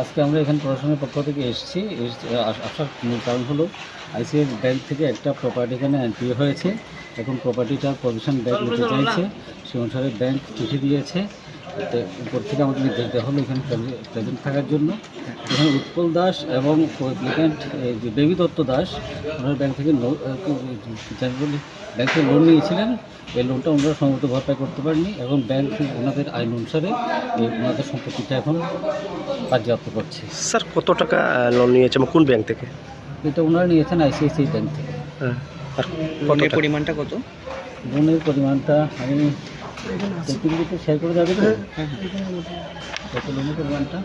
আজকে আমরা এখানে প্রশাসনের পক্ষ থেকে এসেছি। এস- আস- আসার মূল কারণ হলো আইসিআই ব্যাংক থেকে একটা প্রপার্টি এখানে এন্ট্রি হয়েছে। এখন প্রপার্টিটার পজিশন ব্যাংক নিতে চাইছে। সেই অনুসারে ব্যাংক চিঠি দিয়েছে। উপর থেকে আমাদের নির্দেশ দেওয়া হলো এখানে প্রেজেন্ট থাকার জন্য। এখানে উৎপল দাস এবং অ্যাপ্লিক্যান্ট যে বেবি দত্ত দাস ওনার ব্যাংক থেকে লো- আহ, জানি ব্যাংক থেকে লোন নিয়েছিলেন। এই লোনটা ওনারা সম্ভবত ভরপাই করতে পারেনি এবং ব্যাংক ওনাদের আইন অনুসারে ওনাদের সম্পত্তিটা এখন বাজেয়াপ্ত করছে। স্যার কত টাকা লোন নিয়েছে কোন ব্যাংক থেকে? এটা ওনারা নিয়েছেন আইসিআইসিআই ব্যাংক থেকে। হ্যাঁ আর লোনের পরিমাণটা কত? লোনের পরিমাণটা আমি শেয়ার করে যাবে তো? কত লোনের পরিমাণটা।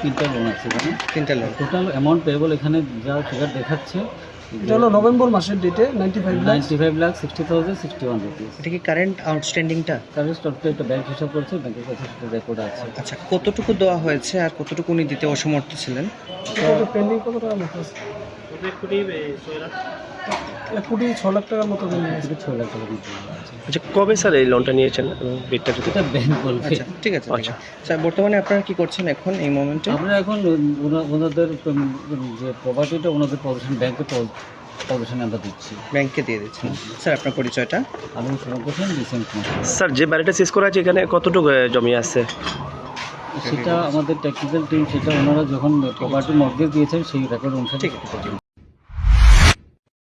তিনটা লোন আছে এখানে তিনটা লোন টোটাল অ্যামাউন্ট পেয়েবল এখানে যা ফিগার দেখাচ্ছে এটা হলো নভেম্বর মাসের ডেটে ninety five lakh ninety five lakh sixty thousand sixty one rupees এটা কি কারেন্ট আউটস্ট্যান্ডিংটা তাহলে স্টকটা একটা ব্যাংক হিসাব করছে ব্যাংকের কাছে সেটা রেকর্ড আছে। আচ্ছা কতটুকু দেওয়া হয়েছে আর কতটুকু উনি দিতে অসমর্থ ছিলেন? পেন্ডিং কত টাকার মতো আছে? এক কোটি ছ লাখ টাকার মতো ছয় লাখ টাকা দিতে আচ্ছা কবে স্যার এই লোনটা নিয়েছেন? এবং ডেটটা যদি ব্যাংক বলবে। আচ্ছা ঠিক আছে আচ্ছা। স্যার বর্তমানে আপনারা কি করছেন এখন এই মোমেন্টে আমরা এখন ওনা- ওনাদের যে প্রপার্টিটা ওনাদের পজিশন ব্যাংকে আমরা দিচ্ছি। ব্যাংকে দিয়ে দিচ্ছেন। স্যার আপনার পরিচয়টা? আমি সুরঙ্গ হোসেন রিসেন্ট স্যার যে বাড়িটা শেষ করা আছে এখানে কতটুকু জমি আছে? সেটা আমাদের টেকনিক্যাল টিম সেটা ওনারা যখন প্রপার্টি মর্গেজ দিয়েছেন সেই রেকর্ড অনুসারে ঠিক। আছে